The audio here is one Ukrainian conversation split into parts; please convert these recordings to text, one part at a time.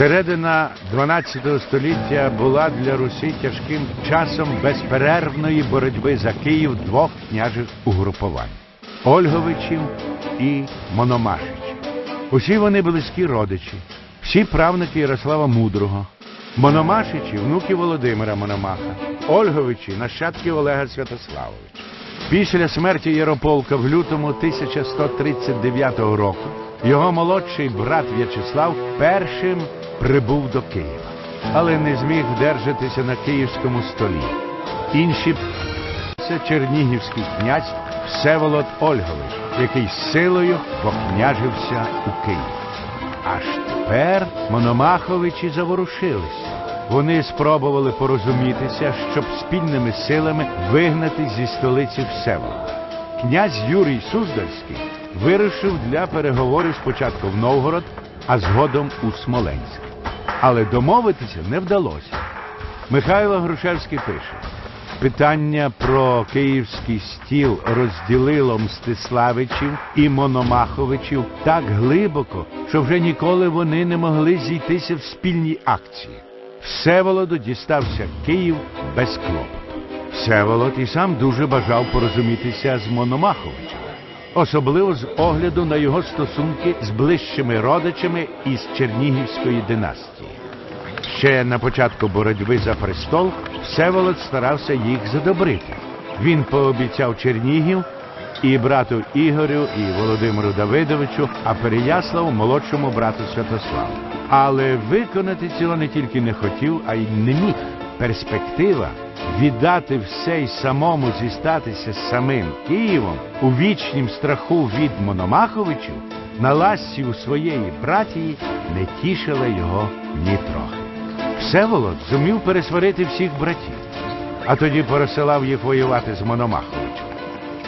Середина 12 століття була для Русі тяжким часом безперервної боротьби за Київ двох княжих угрупувань Ольговичів і Мономашичів. Усі вони близькі родичі, всі правники Ярослава Мудрого. Мономашичі внуки Володимира Мономаха, Ольговичі нащадки Олега Святославовича. Після смерті Ярополка в лютому 1139 року його молодший брат В'ячеслав першим прибув до Києва, але не зміг вдержатися на київському столі. Інші це чернігівський князь Всеволод Ольгович, який силою покняжився у Києві. Аж тепер Мономаховичі заворушилися. Вони спробували порозумітися, щоб спільними силами вигнати зі столиці Всеволода. Князь Юрій Суздальський вирушив для переговорів спочатку в Новгород, а згодом у Смоленськ. Але домовитися не вдалося. Михайло Грушевський пише: питання про київський стіл розділило Мстиславичів і Мономаховичів так глибоко, що вже ніколи вони не могли зійтися в спільній акції. Всеволоду дістався Київ без клопоту. Всеволод і сам дуже бажав порозумітися з Мономаховичем, особливо з огляду на його стосунки з ближчими родичами із Чернігівської династії. Ще на початку боротьби за престол Всеволод старався їх задобрити. Він пообіцяв Чернігів і брату Ігорю, і Володимиру Давидовичу, а Переяслав молодшому брату Святославу. Але виконати цього не тільки не хотів, а й не міг. Перспектива віддати все й самому зістатися з самим Києвом у вічнім страху від Мономаховичів на ласці у своєї братії не тішила його ні трохи. Всеволод зумів пересварити всіх братів, а тоді пересилав їх воювати з Мономаховичем.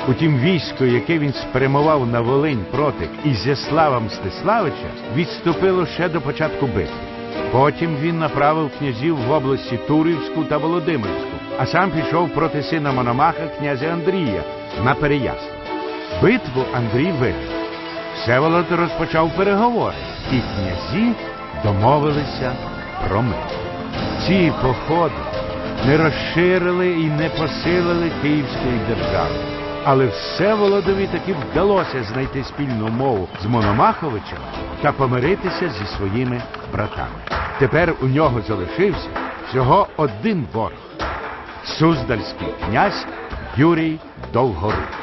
Утім, військо, яке він спрямував на Волинь проти Ізяслава Мстиславича, відступило ще до початку битви. Потім він направив князів в області Турівську та Володимирську, а сам пішов проти сина Мономаха князя Андрія на Переяслав. Битву Андрій виграв. Всеволод розпочав переговори, і князі домовилися про мир. Ці походи не розширили і не посилили Київської держави. Але Всеволодові таки вдалося знайти спільну мову з Мономаховичем та помиритися зі своїми братами. Тепер у нього залишився всього один ворог Суздальський князь Юрій Довгорук.